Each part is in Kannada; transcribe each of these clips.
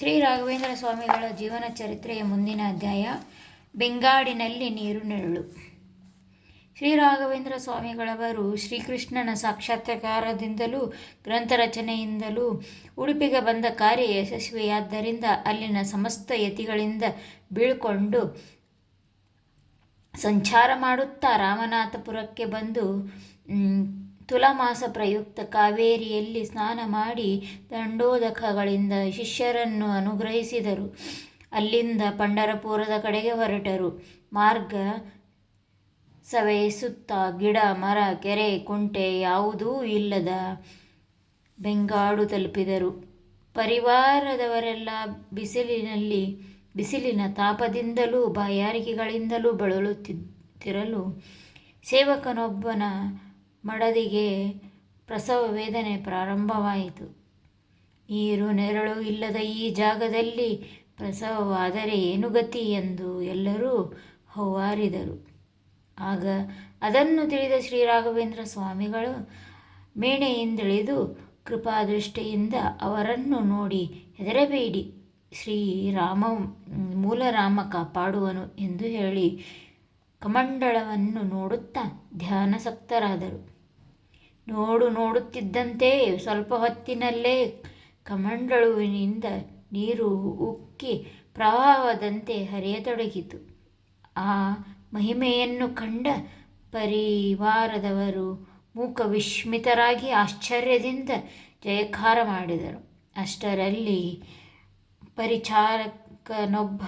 ಶ್ರೀ ರಾಘವೇಂದ್ರ ಸ್ವಾಮಿಗಳ ಜೀವನ ಚರಿತ್ರೆಯ ಮುಂದಿನ ಅಧ್ಯಾಯ, ಬೆಂಗಾಡಿನಲ್ಲಿ ನೀರು ನೆರಳು. ಶ್ರೀ ರಾಘವೇಂದ್ರ ಸ್ವಾಮಿಗಳವರು ಶ್ರೀಕೃಷ್ಣನ ಸಾಕ್ಷಾತ್ಕಾರದಿಂದಲೂ, ಗ್ರಂಥ ರಚನೆಯಿಂದಲೂ ಉಡುಪಿಗೆ ಬಂದ ಕಾರ್ಯ ಯಶಸ್ವಿಯಾದ್ದರಿಂದ ಅಲ್ಲಿನ ಸಮಸ್ತ ಯತಿಗಳಿಂದ ಬೀಳ್ಕೊಂಡು ಸಂಚಾರ ಮಾಡುತ್ತಾ ರಾಮನಾಥಪುರಕ್ಕೆ ಬಂದು ತುಲಾಮಾಸ ಪ್ರಯುಕ್ತ ಕಾವೇರಿಯಲ್ಲಿ ಸ್ನಾನ ಮಾಡಿ ದಂಡೋದಕಗಳಿಂದ ಶಿಷ್ಯರನ್ನು ಅನುಗ್ರಹಿಸಿದರು. ಅಲ್ಲಿಂದ ಪಂಡರಪುರದ ಕಡೆಗೆ ಹೊರಟರು. ಮಾರ್ಗ ಸವೆಸುತ್ತ ಗಿಡ, ಮರ, ಕೆರೆ, ಕುಂಟೆ ಯಾವುದೂ ಇಲ್ಲದ ಬೆಂಗಾಡು ತಲುಪಿದರು. ಪರಿವಾರದವರೆಲ್ಲ ಬಿಸಿಲಿನಲ್ಲಿ, ಬಿಸಿಲಿನ ತಾಪದಿಂದಲೂ, ಬಾಯಾರಿಕೆಗಳಿಂದಲೂ ಬಳಲುತ್ತಿರಲು ಸೇವಕನೊಬ್ಬನ ಮಡದಿಗೆ ಪ್ರಸವ ವೇದನೆ ಪ್ರಾರಂಭವಾಯಿತು. ನೀರು ನೆರಳು ಇಲ್ಲದ ಈ ಜಾಗದಲ್ಲಿ ಪ್ರಸವವಾದರೆ ಏನು ಗತಿ ಎಂದು ಎಲ್ಲರೂ ಹೌವಾರಿದರು ಆಗ ಅದನ್ನು ತಿಳಿದ ಶ್ರೀರಾಘವೇಂದ್ರ ಸ್ವಾಮಿಗಳು ಮೇಣೆಯಿಂದಿಳಿದು ಕೃಪಾದೃಷ್ಟಿಯಿಂದ ಅವರನ್ನು ನೋಡಿ ಹೆದರಬೇಡಿ. ಶ್ರೀರಾಮ ಮೂಲರಾಮ ಕಾಪಾಡುವನು ಎಂದು ಹೇಳಿ ಕಮಂಡಳವನ್ನು ನೋಡುತ್ತಾ ಧ್ಯಾನಾಸಕ್ತರಾದರು ನೋಡು ನೋಡುತ್ತಿದ್ದಂತೆ ಸ್ವಲ್ಪ ಹೊತ್ತಿನಲ್ಲೇ ಕಮಂಡಳುವಿನಿಂದ ನೀರು ಉಕ್ಕಿ ಪ್ರವಾಹದಂತೆ ಹರಿಯತೊಡಗಿತು. ಆ ಮಹಿಮೆಯನ್ನು ಕಂಡ ಪರಿವಾರದವರು ಮೂಕ ವಿಸ್ಮಿತರಾಗಿ ಆಶ್ಚರ್ಯದಿಂದ ಜಯಕಾರ ಮಾಡಿದರು. ಅಷ್ಟರಲ್ಲಿ ಪರಿಚಾರಕನೊಬ್ಬ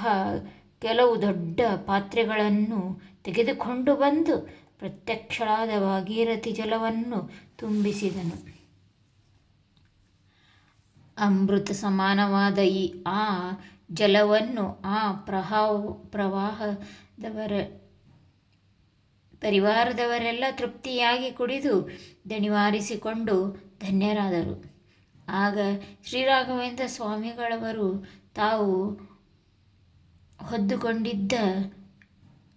ಕೆಲವು ದೊಡ್ಡ ಪಾತ್ರೆಗಳನ್ನು ತೆಗೆದುಕೊಂಡು ಬಂದು ಪ್ರತ್ಯಕ್ಷಳಾದ ಭಾಗೀರಥಿ ಜಲವನ್ನು ತುಂಬಿಸಿದನು. ಅಮೃತ ಸಮಾನವಾದ ಈ ಆ ಜಲವನ್ನು ಆ ಪ್ರಹಾವ ಪ್ರವಾಹದವರ ಪರಿವಾರದವರೆಲ್ಲ ತೃಪ್ತಿಯಾಗಿ ಕುಡಿದು ದಣಿವಾರಿಸಿಕೊಂಡು ಧನ್ಯರಾದರು. ಆಗ ಶ್ರೀರಾಘವೇಂದ್ರ ಸ್ವಾಮಿಗಳವರು ತಾವು ಹೊದ್ದುಕೊಂಡಿದ್ದ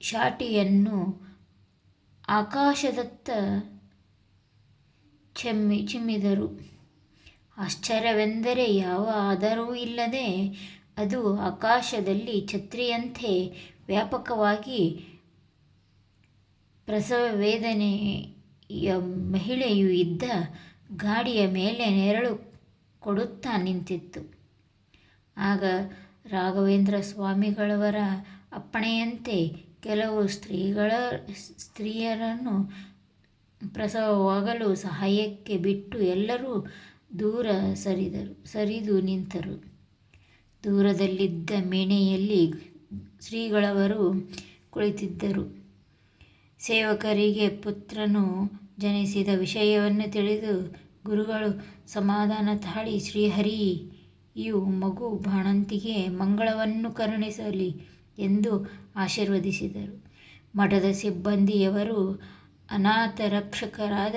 ಶಾಟಿಯನ್ನು ಆಕಾಶದತ್ತ ಚೆಮ್ಮಿ ಚಿಮ್ಮಿದರು. ಆಶ್ಚರ್ಯವೆಂದರೆ ಯಾವ ಆಧಾರವೂ ಇಲ್ಲದೆ ಅದು ಆಕಾಶದಲ್ಲಿ ಛತ್ರಿಯಂತೆ ವ್ಯಾಪಕವಾಗಿ ಪ್ರಸವ ವೇದನೆಯ ಮಹಿಳೆಯು ಇದ್ದ ಗಾಡಿಯ ಮೇಲೆ ನೆರಳು ಕೊಡುತ್ತಾ ನಿಂತಿತ್ತು. ಆಗ ರಾಘವೇಂದ್ರ ಸ್ವಾಮಿಗಳವರ ಅಪ್ಪಣೆಯಂತೆ ಕೆಲವು ಸ್ತ್ರೀಗಳ ಸ್ತ್ರೀಯರನ್ನು ಪ್ರಸವವಾಗಲು ಸಹಾಯಕ್ಕೆ ಬಿಟ್ಟು ಎಲ್ಲರೂ ದೂರ ಸರಿದರು, ಸರಿದು ನಿಂತರು. ದೂರದಲ್ಲಿದ್ದ ಮೇಣೆಯಲ್ಲಿ ಶ್ರೀಗಳವರು ಕುಳಿತಿದ್ದರು. ಸೇವಕರಿಗೆ ಪುತ್ರನು ಜನಿಸಿದ ವಿಷಯವನ್ನು ತಿಳಿದು ಗುರುಗಳು ಸಮಾಧಾನ ತಾಳಿ ಶ್ರೀಹರಿಯು ಮಗು ಬಾಣಂತಿಗೆ ಮಂಗಳವನ್ನು ಕರುಣಿಸಲಿ. ಆಶೀರ್ವದಿಸಿದರು. ಮಠದ ಸಿಬ್ಬಂದಿಯವರು ಅನಾಥ ರಕ್ಷಕರಾದ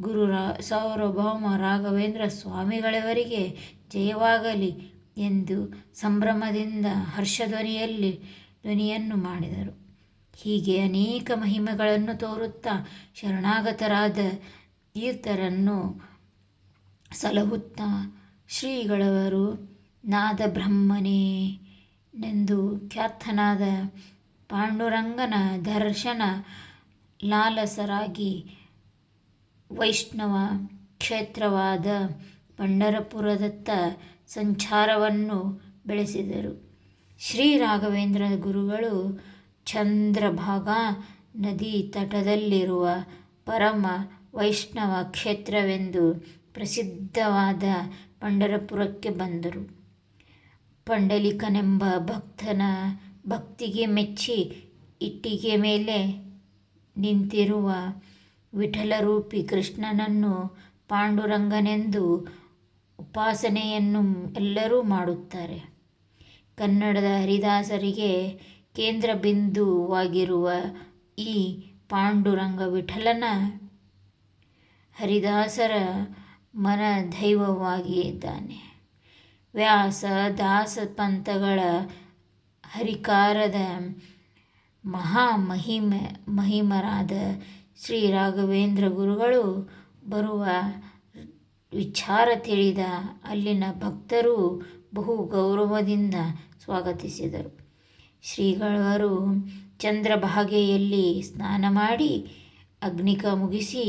ಗುರು ಸಾರ್ವಭೌಮ ರಾಘವೇಂದ್ರ ಸ್ವಾಮಿಗಳವರಿಗೆ ಜಯವಾಗಲಿ ಎಂದು ಸಂಭ್ರಮದಿಂದ ಹರ್ಷಧ್ವನಿಯಲ್ಲಿ ಧ್ವನಿಯನ್ನು ಮಾಡಿದರು. ಹೀಗೆ ಅನೇಕ ಮಹಿಮೆಗಳನ್ನು ತೋರುತ್ತಾ ಶರಣಾಗತರಾದ ತೀರ್ಥರನ್ನು ಸಲಹುತ್ತಾ ಶ್ರೀಗಳವರು ನಾದ ಬ್ರಹ್ಮನೇನೆಂದು ಖ್ಯಾತನಾದ ಪಾಂಡುರಂಗನ ದರ್ಶನ ಲಾಲಸರಾಗಿ ವೈಷ್ಣವ ಕ್ಷೇತ್ರವಾದ ಪಂಡರಪುರದತ್ತ ಸಂಚಾರವನ್ನು ಬೆಳೆಸಿದರು. ಶ್ರೀ ರಾಘವೇಂದ್ರ ಗುರುಗಳು ಚಂದ್ರಭಾಗ ನದಿ ತಟದಲ್ಲಿರುವ ಪರಮ ವೈಷ್ಣವ ಕ್ಷೇತ್ರವೆಂದು ಪ್ರಸಿದ್ಧವಾದ ಪಂಡರಪುರಕ್ಕೆ ಬಂದರು. ಪಂಡಲಿಕನೆಂಬ ಭಕ್ತನ ಭಕ್ತಿಗೆ ಮೆಚ್ಚಿ ಇಟ್ಟಿಗೆ ಮೇಲೆ ನಿಂತಿರುವ ವಿಠಲರೂಪಿ ಕೃಷ್ಣನನ್ನು ಪಾಂಡುರಂಗನೆಂದು ಉಪಾಸನೆಯನ್ನು ಎಲ್ಲರೂ ಮಾಡುತ್ತಾರೆ. ಕನ್ನಡದ ಹರಿದಾಸರಿಗೆ ಕೇಂದ್ರ ಬಿಂದುವಾಗಿರುವ ಈ ಪಾಂಡುರಂಗ ವಿಠಲನ ಹರಿದಾಸರ ಮನದೈವವಾಗಿದ್ದಾನೆ. ವ್ಯಾಸ, ದಾಸ ಪಂಥಗಳ ಹರಿಕಾರದ ಮಹಾ ಮಹಿಮ, ಮಹಿಮರಾದ ಶ್ರೀ ರಾಘವೇಂದ್ರ ಗುರುಗಳು ಬರುವ ವಿಚಾರ ತಿಳಿದ ಅಲ್ಲಿನ ಭಕ್ತರು ಬಹು ಗೌರವದಿಂದ ಸ್ವಾಗತಿಸಿದರು. ಶ್ರೀಗಳವರು ಚಂದ್ರಭಾಗೆಯಲ್ಲಿ ಸ್ನಾನ ಮಾಡಿ ಅಗ್ನಿಕ ಮುಗಿಸಿ,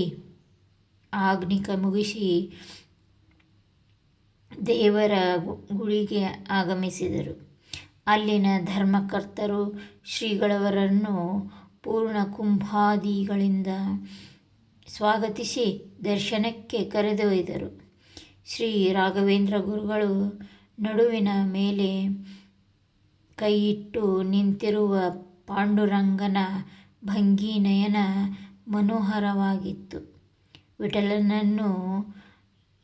ಆಗ್ನಿಕ ಮುಗಿಸಿ ದೇವರ ಗುಡಿಗೆ ಆಗಮಿಸಿದರು. ಅಲ್ಲಿನ ಧರ್ಮಕರ್ತರು ಶ್ರೀಗಳವರನ್ನು ಪೂರ್ಣ ಕುಂಭಾದಿಗಳಿಂದ ಸ್ವಾಗತಿಸಿ ದರ್ಶನಕ್ಕೆ ಕರೆದೊಯ್ದರು. ಶ್ರೀ ರಾಘವೇಂದ್ರ ಗುರುಗಳು ನಡುವಿನ ಮೇಲೆ ಕೈಯಿಟ್ಟು ನಿಂತಿರುವ ಪಾಂಡುರಂಗನ ಭಂಗಿ ನಯನ ಮನೋಹರವಾಗಿತ್ತು. ವಿಠಲನನ್ನು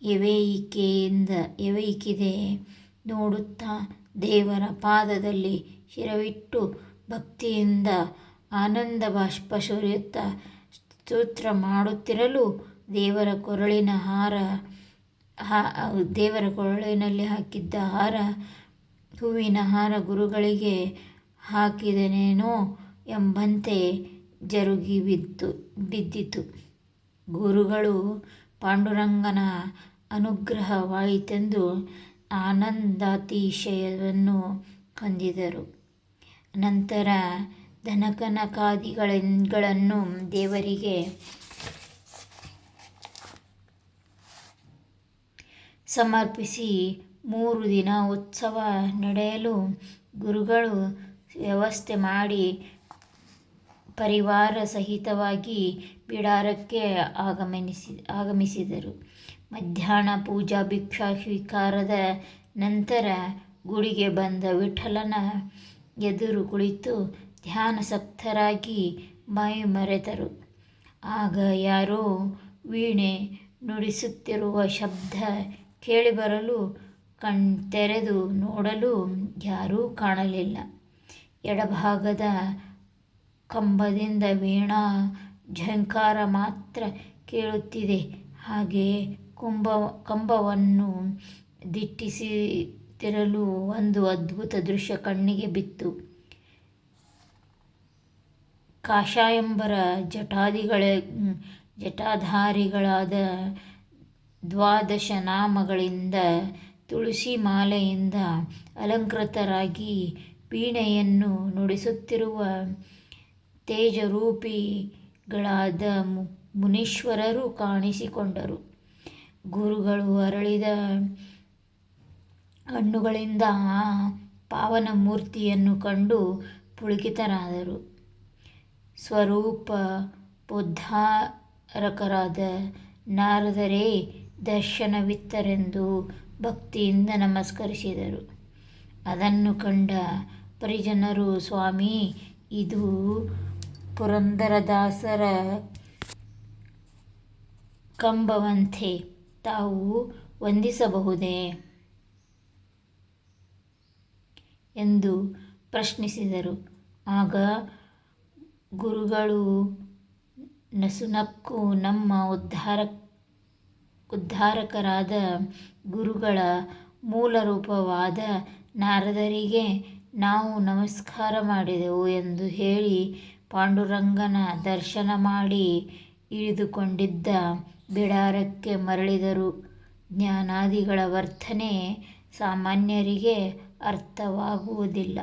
ಎವೆಯಿಕೆಯಿಂದ ಎವೆಯಿಕಿದೆ? ನೋಡುತ್ತಾ ದೇವರ ಪಾದದಲ್ಲಿ ಶಿರವಿಟ್ಟು ಭಕ್ತಿಯಿಂದ ಆನಂದ ಬಾಷ್ಪ ಸುರಿಯುತ್ತಾ ಸ್ತೋತ್ರ ಮಾಡುತ್ತಿರಲು ದೇವರ ಕೊರಳಿನ ಹಾರ ದೇವರ ಕೊರಳಿನಲ್ಲಿ ಹಾಕಿದ್ದ ಹಾರ, ಹೂವಿನ ಹಾರ ಗುರುಗಳಿಗೆ ಹಾಕಿದನೇನೋ ಎಂಬಂತೆ ಜರುಗಿ ಬಿದ್ದು, ಬಿದ್ದಿತು. ಗುರುಗಳು ಪಾಂಡುರಂಗನ ಅನುಗ್ರಹವಾಯಿತೆಂದು ಆನಂದಾತಿಶಯವನ್ನು ಹೊಂದಿದರು. ನಂತರ ಧನಕನಕಾದಿಗಳನ್ನು ದೇವರಿಗೆ ಸಮರ್ಪಿಸಿ ಮೂರು ದಿನ ಉತ್ಸವ ನಡೆಯಲು ಗುರುಗಳು ವ್ಯವಸ್ಥೆ ಮಾಡಿ ಪರಿವಾರ ಸಹಿತವಾಗಿ ಬಿಡಾರಕ್ಕೆ ಆಗಮನಿಸಿ ಆಗಮಿಸಿದರು. ಮಧ್ಯಾಹ್ನ ಪೂಜಾ ಭಿಕ್ಷಾ ಸ್ವೀಕಾರದ ನಂತರ ಗುಡಿಗೆ ಬಂದ ವಿಠಲನ ಎದುರು ಕುಳಿತು ಧ್ಯಾನಸಪ್ತರಾಗಿ ಮೈ ಮರೆತರು. ಆಗ ಯಾರೋ ವೀಣೆ ನುಡಿಸುತ್ತಿರುವ ಶಬ್ದ ಕೇಳಿಬರಲು ಕಣ್ತೆರೆದು ನೋಡಲು ಯಾರೂ ಕಾಣಲಿಲ್ಲ. ಎಡಭಾಗದ ಕಂಬದಿಂದ ವೀಣಾ ಝಂಕಾರ ಮಾತ್ರ ಕೇಳುತ್ತಿದೆ. ಹಾಗೆ ಕುಂಭ ಕಂಬವನ್ನು ದಿಟ್ಟಿಸಿ ತೆರಲು ಒಂದು ಅದ್ಭುತ ದೃಶ್ಯ ಕಣ್ಣಿಗೆ ಬಿತ್ತು. ಕಾಶಾಯಂಬರ ಜಟಾದಿಗಳ, ಜಟಾಧಾರಿಗಳಾದ ತುಳಸಿ ಮಾಲೆಯಿಂದ ಅಲಂಕೃತರಾಗಿ ವೀಣೆಯನ್ನು ನುಡಿಸುತ್ತಿರುವ ತೇಜರೂಪಿಗಳಾದ ಮುನೀಶ್ವರರು ಕಾಣಿಸಿಕೊಂಡರು. ಗುರುಗಳು ಅರಳಿದ ಹಣ್ಣುಗಳಿಂದ ಆ ಪಾವನ ಮೂರ್ತಿಯನ್ನು ಕಂಡು ಪುಳಕಿತರಾದರು. ಸ್ವರೂಪ ಉದ್ಧಾರಕರಾದ ನಾರದರೇ ದರ್ಶನವಿತ್ತರೆಂದು ಭಕ್ತಿಯಿಂದ ನಮಸ್ಕರಿಸಿದರು. ಅದನ್ನು ಕಂಡ ಪರಿಜನರು, ಸ್ವಾಮಿ, ಇದು ಪುರಂದರದಾಸರ ಕಂಬವಂತೆ. ತಾವು ವಂದಿಸಬಹುದೇ? ಎಂದು ಪ್ರಶ್ನಿಸಿದರು. ಆಗ ಗುರುಗಳು, ನಸುನಕ್ಕು ನಮ್ಮ ಉದ್ಧಾರ, ಉದ್ಧಾರಕರಾದ ಗುರುಗಳ ಮೂಲರೂಪವಾದ ನಾರದರಿಗೆ ನಾವು ನಮಸ್ಕಾರ ಮಾಡಿದೆವು ಎಂದು ಹೇಳಿ ಪಾಂಡುರಂಗನ ದರ್ಶನ ಮಾಡಿ ಇಳಿದುಕೊಂಡಿದ್ದ ಬಿಡಾರಕ್ಕೆ ಮರಳಿದರು. ಜ್ಞಾನಾದಿಗಳ ವರ್ತನೆ ಸಾಮಾನ್ಯರಿಗೆ ಅರ್ಥವಾಗುವುದಿಲ್ಲ.